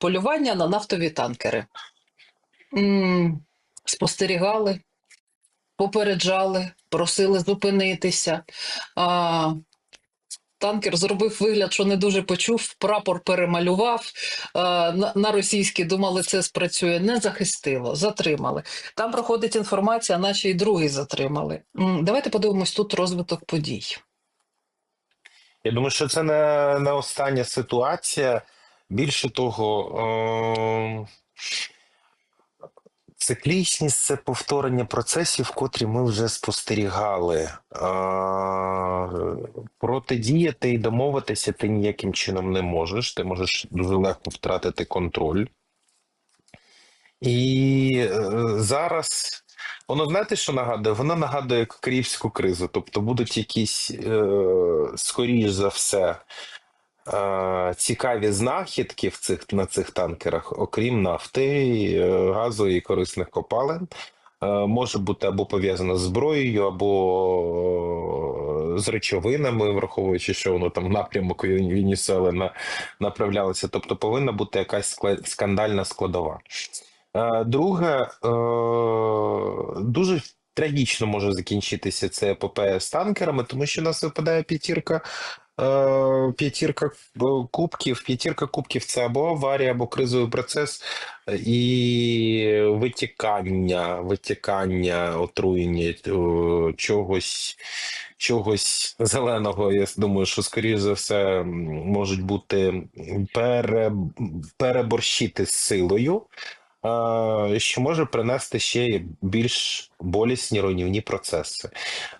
полювання на нафтові танкери. Спостерігали, попереджали, просили зупинитися. А, танкер зробив вигляд, що не дуже почув, прапор перемалював. А, на, на російській думали, це спрацює. Не захистило, затримали. Там проходить інформація, наче і другий затримали. М, Давайте подивимось тут розвиток подій. Я думаю, що це не, не остання ситуація. Більше того, е, циклічність це повторення процесів, котрі ми вже спостерігали. Е, протидіяти і домовитися ти ніяким чином не можеш. Ти можеш дуже легко втратити контроль. І е, зараз воно знаєте, що нагадує? Воно нагадує київську кризу. Тобто будуть якісь, е, скоріш за все, цікаві знахідки в цих, на цих танкерах, окрім нафти, е, газу і корисних копалин. Е, може бути або пов'язано з зброєю, або е, з речовинами, враховуючи, що воно там напрямок Венесуели на, направлялося. Тобто повинна бути якась скандальна складова. Е, Друге, е, дуже трагічно може закінчитися це епопея з танкерами, тому що у нас випадає п'ятірка. П'ятірка кубків. П'ятірка кубків це або аварія, або кризовий процес і витікання, витікання, отруєння е, чогось, чогось зеленого. Я думаю, що скоріше за все можуть бути пере, переборщити з силою що може принести ще й більш болісні руйнівні процеси.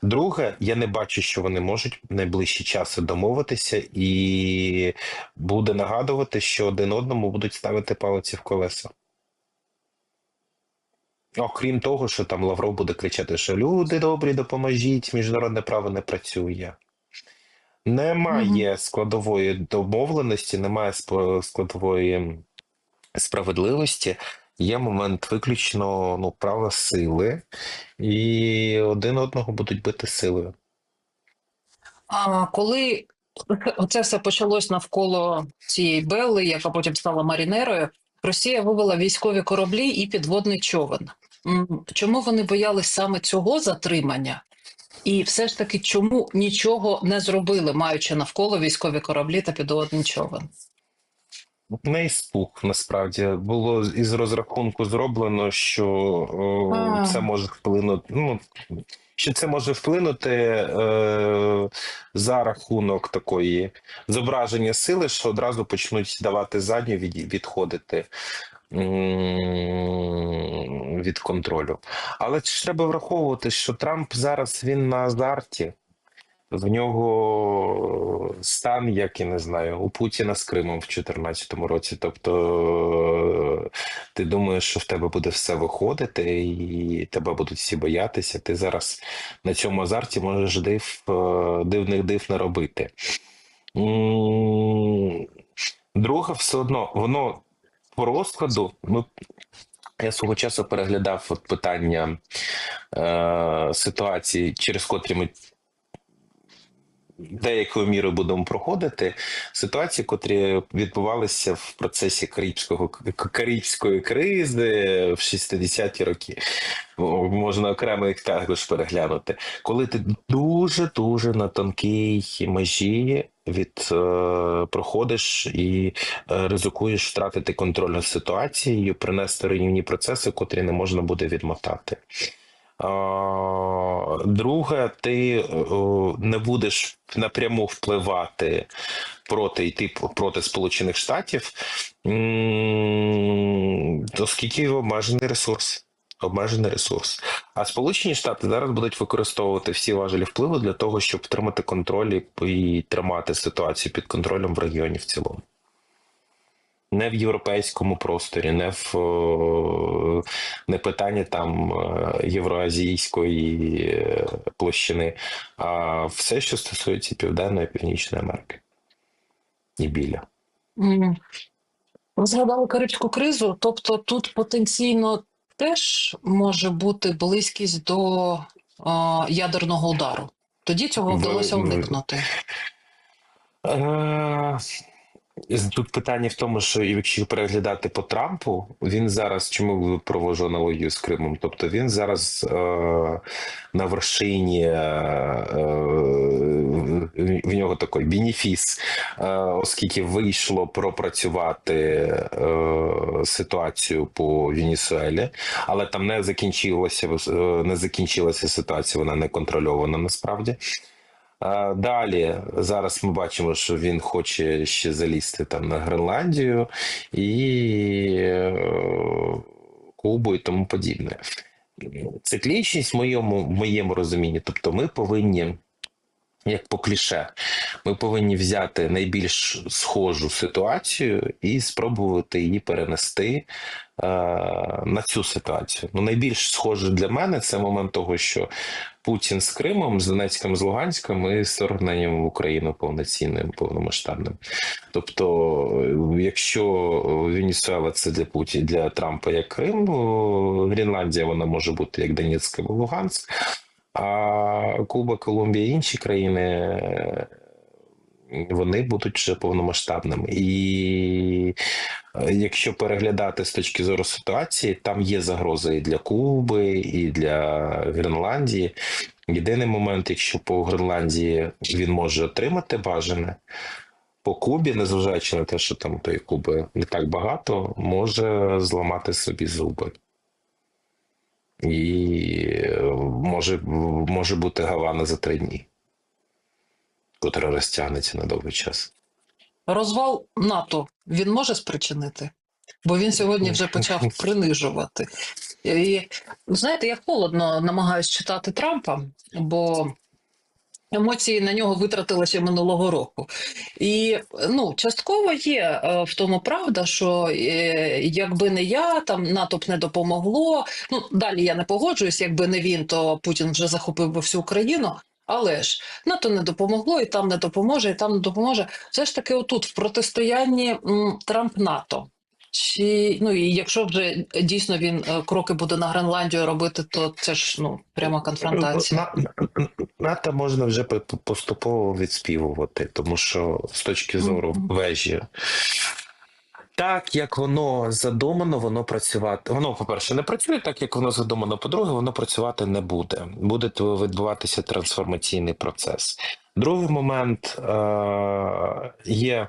Друге, я не бачу, що вони можуть в найближчі часи домовитися, і буде нагадувати, що один одному будуть ставити палиці в колеса. Окрім того, що там Лавров буде кричати, що люди добрі, допоможіть, міжнародне право не працює. Немає складової домовленості, немає складової справедливості. Є момент виключно ну, права сили, і один одного будуть бити силою. А коли оце все почалось навколо цієї Белли, яка потім стала марінерою, Росія вивела військові кораблі і підводний човен. Чому вони боялись саме цього затримання? І все ж таки, чому нічого не зробили, маючи навколо військові кораблі та підводний човен? Не іспух насправді було із розрахунку зроблено, що о, А. це може вплинути. Ну що це може вплинути е, за рахунок такої зображення сили, що одразу почнуть давати задню від, відходити від контролю. Але ж треба враховувати, що Трамп зараз він на азарті. В нього стан, як я не знаю, у Путіна з Кримом в 2014 році. Тобто е, ти думаєш, що в тебе буде все виходити, і тебе будуть всі боятися. Ти зараз на цьому азарті можеш див, е, дивних див наробити. Друге, все одно, воно по розкладу, ну. Я свого часу переглядав от питання е, ситуації, через котрі ми деякою мірою будемо проходити ситуації, котрі відбувалися в процесі карибського карибської кризи в 60-ті роки. Можна окремо їх також переглянути, коли ти дуже дуже на тонкій межі від е, проходиш і е, ризикуєш втратити контроль над ситуацією, принести руйнівні процеси, котрі не можна буде відмотати. А, Друге, ти е, не будеш напряму впливати проти йти проти Сполучених Штатів, оскільки обмежений ресурс. Обмежений ресурс. А Сполучені Штати зараз будуть використовувати всі важелі впливу для того, щоб втримати контроль і тримати ситуацію під контролем в регіоні в цілому. Не в європейському просторі, не в не питання там е, євроазійської е, площини, а все, що стосується Південної і Північної Америки і біля. Ви згадали Карибську кризу, тобто тут потенційно теж може бути близькість до а, ядерного удару. Тоді цього вдалося уникнути. Тут питання в тому, що якщо переглядати по Трампу, він зараз чому проводжу аналогію з Кримом? Тобто він зараз е, на вершині е, е, в нього такий бенефіс, е, оскільки вийшло пропрацювати е, ситуацію по Венесуелі, але там не закінчилося е, не закінчилася ситуація, вона не контрольована насправді. Далі зараз ми бачимо, що він хоче ще залізти там на Гренландію і е, Кубу і тому подібне. Циклічність в моєму, в моєму розумінні, тобто ми повинні, як по кліше, ми повинні взяти найбільш схожу ситуацію і спробувати її перенести е, на цю ситуацію. Ну, найбільш схоже для мене це момент того, що Путін з Кримом, з Донецьком, з Луганськом і з вторгненням в Україну повноцінним, повномасштабним. Тобто, е, якщо Венесуела це для Путіна, для Трампа як Крим, Гренландія вона може бути як Донецьк або Луганськ, а Куба, Колумбія і інші країни. е, Вони будуть вже повномасштабними, і е, якщо переглядати з точки зору ситуації, там є загрози і для Куби, і для Гренландії. Єдиний момент, якщо по Гренландії він може отримати бажане, по Кубі, незважаючи на те, що там тої Куби не так багато, може зламати собі зуби. І е, може, може бути Гавана за три дні, котра розтягнеться на довгий час. Розвал НАТО він може спричинити, бо він сьогодні вже почав принижувати. І знаєте, я холодно намагаюся читати Трампа, бо емоції на нього витратилися минулого року. І ну, частково є е, в тому правда, що е, якби не я, там НАТО б не допомогло. Ну далі я не погоджуюсь, якби не він, то Путін вже захопив би всю Україну. Але ж НАТО не допомогло, і там не допоможе, і там не допоможе. Все ж таки, отут в протистоянні Трамп-НАТО. Чи ну і якщо вже дійсно він е, кроки буде на Гренландію робити, то це ж ну пряма конфронтація. На- на- НАТО можна вже по- по- поступово відспівувати, тому що з точки зору вежі. Так, як воно задумано, воно працювати. Воно, по-перше, не працює так, як воно задумано. По-друге, воно працювати не буде. Буде відбуватися трансформаційний процес. Другий момент е- є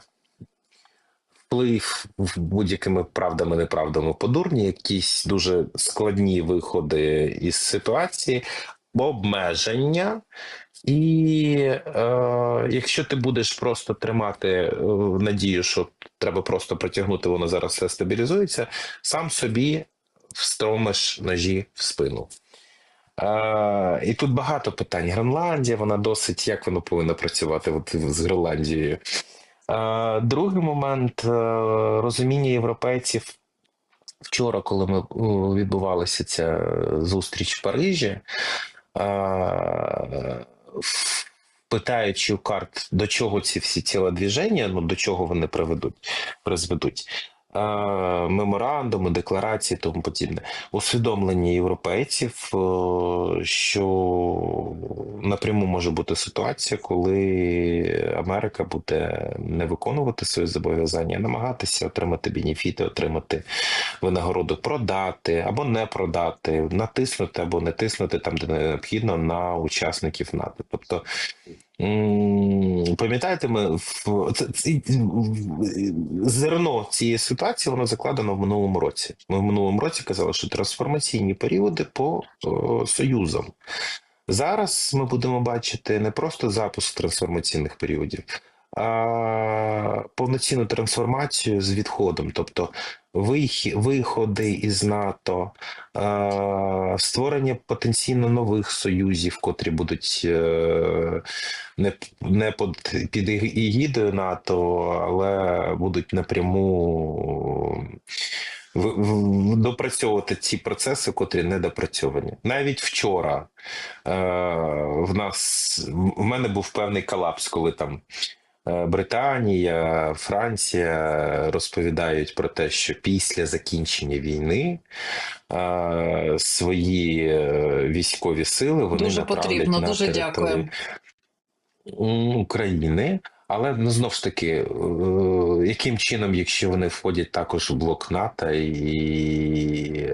вплив будь-якими правдами, неправдами по дурні, якісь дуже складні виходи із ситуації, обмеження. І е, якщо ти будеш просто тримати е, надію, що треба просто протягнути, воно зараз все стабілізується, сам собі встромиш ножі в спину. Е, і тут багато питань. Гренландія, вона досить як воно повинно працювати от, з Гренландією. Е, другий момент е, розуміння європейців. Вчора, коли ми відбувалася ця зустріч в Парижі, е, питаючи у карт, до чого ці всі тілодвіження, ну до чого вони приведуть, призведуть. Е, Меморандуми, декларації, тому подібне, усвідомлення європейців, е, що напряму може бути ситуація, коли Америка буде не виконувати свої зобов'язання, намагатися отримати бенефіти, отримати винагороду, продати або не продати, натиснути або не тиснути там, де необхідно, на учасників НАТО. Тобто, пам'ятаєте, ми в зерно цієї ситуації воно закладено в минулому році. Ми в минулому році казали, що трансформаційні періоди по союзам. Зараз ми будемо бачити не просто запуск трансформаційних періодів, а повноцінну трансформацію з відходом, тобто виходи із НАТО, е, створення потенційно нових союзів, котрі будуть е, не, під, під егідою НАТО, але будуть напряму допрацьовувати ці процеси, котрі не допрацьовані. Навіть вчора е, в нас в мене був певний колапс, коли там. Е, Британія, Франція розповідають про те, що після закінчення війни е, свої е, військові сили вони Дуже потрібно, на дуже дякую. України. Але ну знов ж таки, яким чином, якщо вони входять також у блок НАТО, і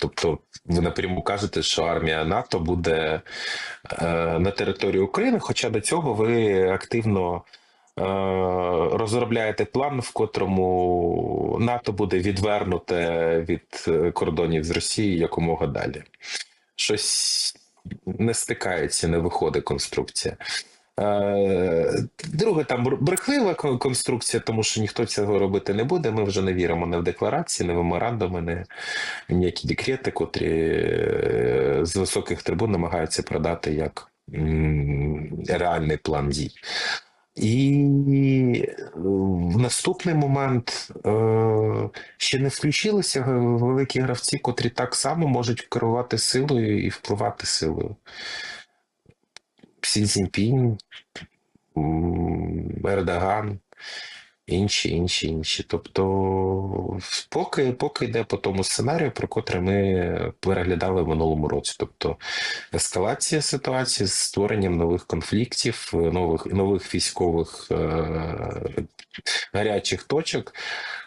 тобто ви напряму кажете, що армія НАТО буде на території України, хоча до цього ви активно розробляєте план, в котрому НАТО буде відвернуте від е, кордонів з Росією якомога далі. Щось не стикається, не виходить конструкція. Е, Друге, там брехлива конструкція, тому що ніхто цього робити не буде. Ми вже не віримо не в декларації, не в меморандуми, не в ніякі декрети, котрі е, з високих трибун намагаються продати як реальний план дій. І е, в наступний момент е, ще не включилися великі гравці, котрі так само можуть керувати силою і впливати силою. Сі Цзіньпінь, Ердоган, інші, інші, інші. Тобто, поки, поки йде по тому сценарію, про котрий ми переглядали в минулому році. Тобто ескалація ситуації з створенням нових конфліктів, нових, нових військових е, гарячих точок,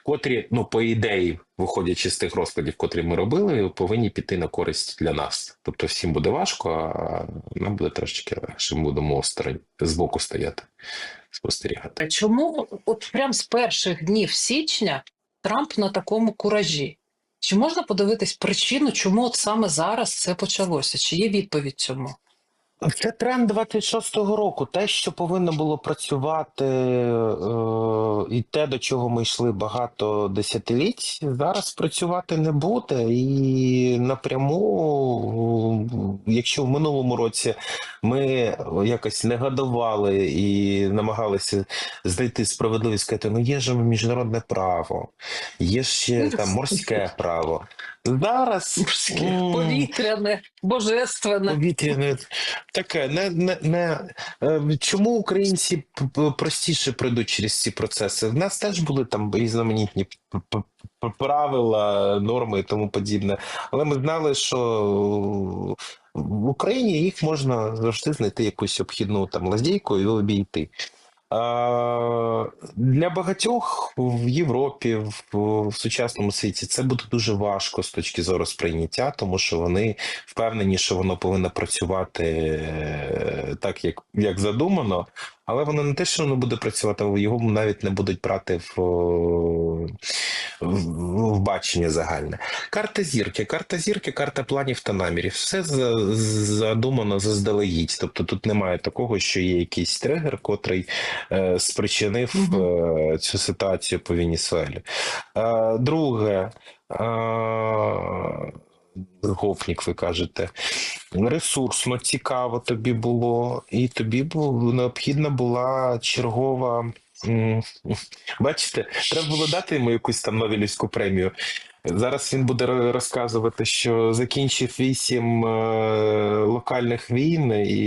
котрі, ну, по ідеї, виходячи з тих розкладів, котрі ми робили, повинні піти на користь для нас. Тобто всім буде важко, а нам буде трошечки легше. Ми будемо осторонь збоку стояти, спостерігати. Чому от прям з перших днів січня Трамп на такому куражі? Чи можна подивитись причину, чому от саме зараз це почалося? Чи є відповідь цьому? Це тренд 26-го року. Те, що повинно було працювати, е, і те, до чого ми йшли багато десятиліть, зараз працювати не буде. І напряму, е, якщо в минулому році ми якось негодували і намагалися знайти справедливість, сказати, ну є ж міжнародне право, є ще там морське право. Зараз повітряне, божественне. Повітряне таке не, не, не е, чому українці простіше пройдуть через ці процеси? В нас теж були там різноманітні правила, норми і тому подібне. Але ми знали, що в Україні їх можна завжди знайти якусь обхідну там лазейку і обійти. Для багатьох в Європі, в, в сучасному світі це буде дуже важко з точки зору сприйняття, тому що вони впевнені, що воно повинно працювати е, так, як, як задумано, але воно не те, що воно буде працювати, його навіть не будуть брати в, в, в бачення загальне. Карта зірки, карта зірки, карта планів та намірів. Все задумано заздалегідь. Тобто тут немає такого, що є якийсь тригер, котрий е, спричинив е, цю ситуацію по Венесуелі. Е, друге. Е, Говнік, ви кажете, ресурсно цікаво тобі було, і тобі бу- необхідна була чергова. Бачите, треба було дати йому якусь там Нобелівську премію. Зараз він буде розказувати, що закінчив вісім е, локальних війн і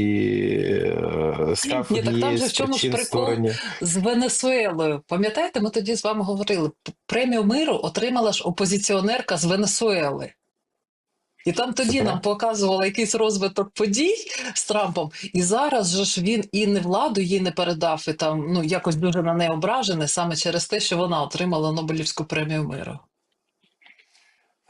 е, став Ні, так там же в чому ж прикол? створення. З Венесуелою. Пам'ятаєте, ми тоді з вами говорили, премію миру отримала ж опозиціонерка з Венесуели. І там тоді нам показували якийсь розвиток подій з Трампом, і зараз же ж він і не владу їй не передав, і там ну якось дуже на неї ображений саме через те, що вона отримала Нобелівську премію миру.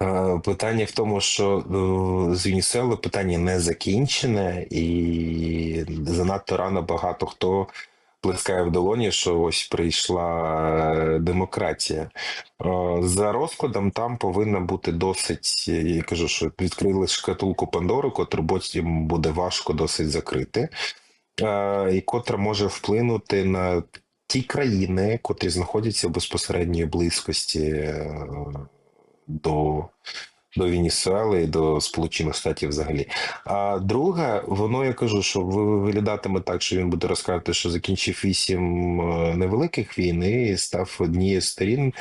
Е, Питання в тому, що е, з Венесуели питання не закінчене, і занадто рано багато хто плескає в долоні, що ось прийшла е, демократія. Е, За розкладом там повинна бути досить, я кажу, що відкрили шкатулку Пандори, котру потім буде важко досить закрити, е, і котра може вплинути на ті країни, котрі знаходяться в безпосередньої близькості до, до Венесуели і до Сполучених Штатів взагалі. А друге, воно я кажу, що ви- виглядатиме так, що він буде розказувати, що закінчив вісім е, невеликих війн і став однією з сторін,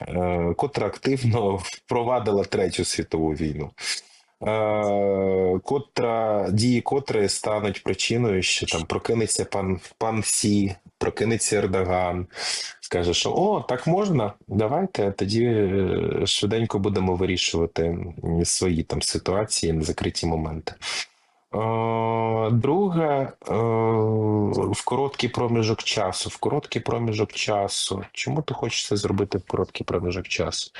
е, котра активно впровадила третю світову війну. Е, Котра дії котрої стануть причиною, що там прокинеться пан пан Сі, прокинеться Ердоган, скаже, що о, так можна, давайте тоді е, швиденько будемо вирішувати свої там ситуації, закриті моменти. Е, Друге, в короткий проміжок часу. В короткий проміжок часу. Чому ти хочеш це зробити в короткий проміжок часу?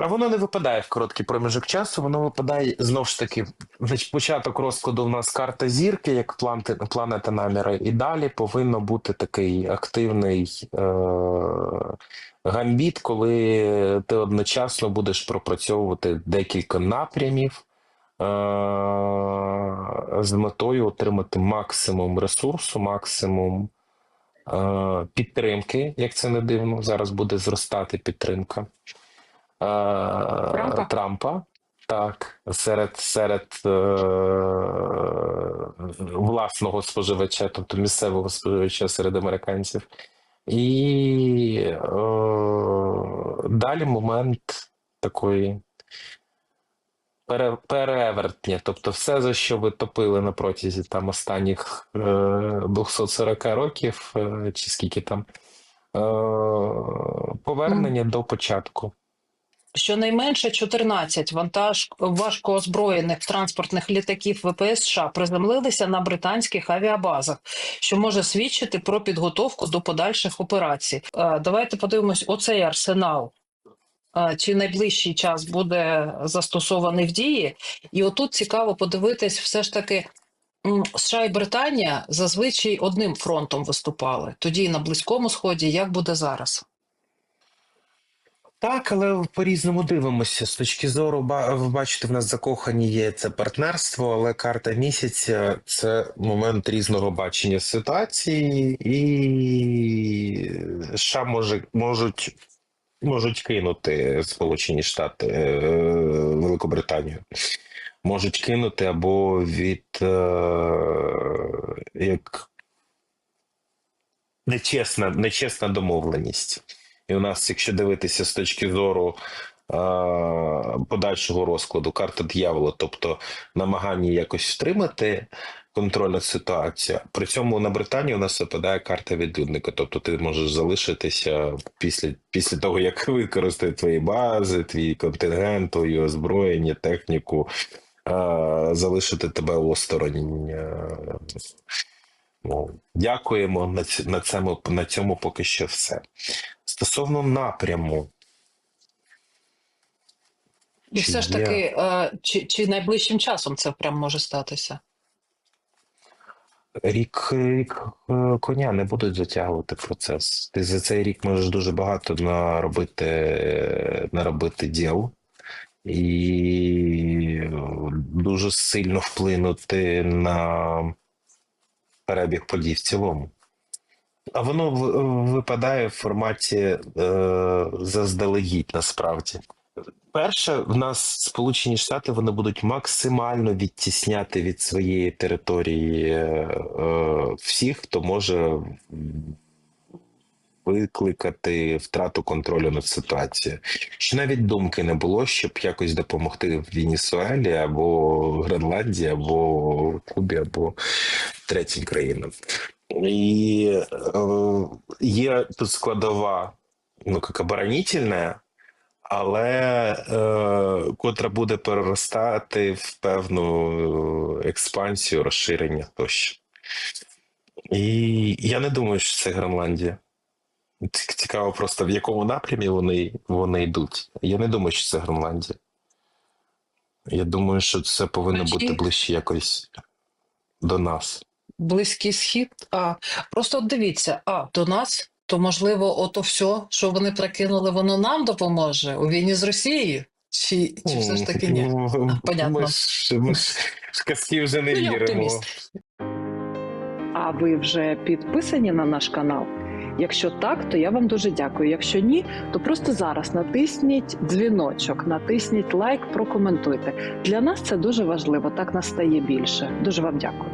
А воно не випадає в короткий проміжок часу, воно випадає знову ж таки. Початок розкладу в нас карта зірки, як планти- планета наміри, і далі повинно бути такий активний е- гамбіт, коли ти одночасно будеш пропрацьовувати декілька напрямів е- з метою отримати максимум ресурсу, максимум е- підтримки, як це не дивно. Зараз буде зростати підтримка. Трампа? Трампа. Так, серед серед е, власного споживача, тобто місцевого споживача серед американців. І е, далі момент такої пере, перевертня. Тобто, все, за що ви топили на протязі там останніх е, 240 років, е, чи скільки там, е, повернення до початку. Щонайменше 14 вантаж важкоозброєних транспортних літаків ВПС США приземлилися на британських авіабазах, що може свідчити про підготовку до подальших операцій. Е, Давайте подивимось оцей арсенал. е, Чи найближчий час буде застосований в дії? І отут цікаво подивитись, все ж таки США і Британія зазвичай одним фронтом виступали. Тоді на Близькому Сході, як буде зараз? Так, але по-різному дивимося. З точки зору, ви бачите, в нас закохані є це партнерство, але карта місяця це момент різного бачення ситуації, і США може, можуть, можуть кинути Сполучені Штати, е, Великобританію. Можуть кинути або від е, як нечесна, нечесна домовленість. І у нас, якщо дивитися з точки зору е, подальшого розкладу, карта диявола, тобто намагання якось втримати контроль над ситуацією. При цьому на Британії у нас випадає карта відлюдника, тобто ти можеш залишитися після, після того, як використають твої бази, твій контингент, твої озброєння, техніку, е, залишити тебе осторонь. Ну, дякуємо на, цьому, на цьому поки що все. Стосовно напряму, І Чи все ж є? таки, е, чи, чи найближчим часом це прям може статися? рік, рік е, коня не будуть затягувати процес. Ти за цей рік можеш дуже багато наробити, наробити діл і дуже сильно вплинути на перебіг подій в цілому. А воно випадає в форматі е, заздалегідь насправді. Перше, в нас Сполучені Штати вони будуть максимально відтісняти від своєї території е, е, всіх, хто може викликати втрату контролю над ситуацією. Що навіть думки не було, щоб якось допомогти в Венесуелі або Гренландії, або Кубі, або третім країнам. Е, є тут складова, ну як оборонительна, але е, котра буде переростати в певну експансію, розширення тощо. І я не думаю, що це Гренландія. Цікаво просто, в якому напрямі вони, вони йдуть. Я не думаю, що це Гренландія. Я думаю, що це повинно Значить- бути ближче якось до нас. Близький схід. А просто дивіться, а до нас, то можливо, ото все, що вони прикинули, воно нам допоможе у війні з Росією? Чи, чи все ж таки ні? Ну, понятно. Ми ж, ми ж в казки вже не віримо. А ви вже підписані на наш канал? Якщо так, то я вам дуже дякую. Якщо ні, то просто зараз натисніть дзвіночок, натисніть лайк, прокоментуйте. Для нас це дуже важливо. Так нас стає більше. Дуже вам дякую.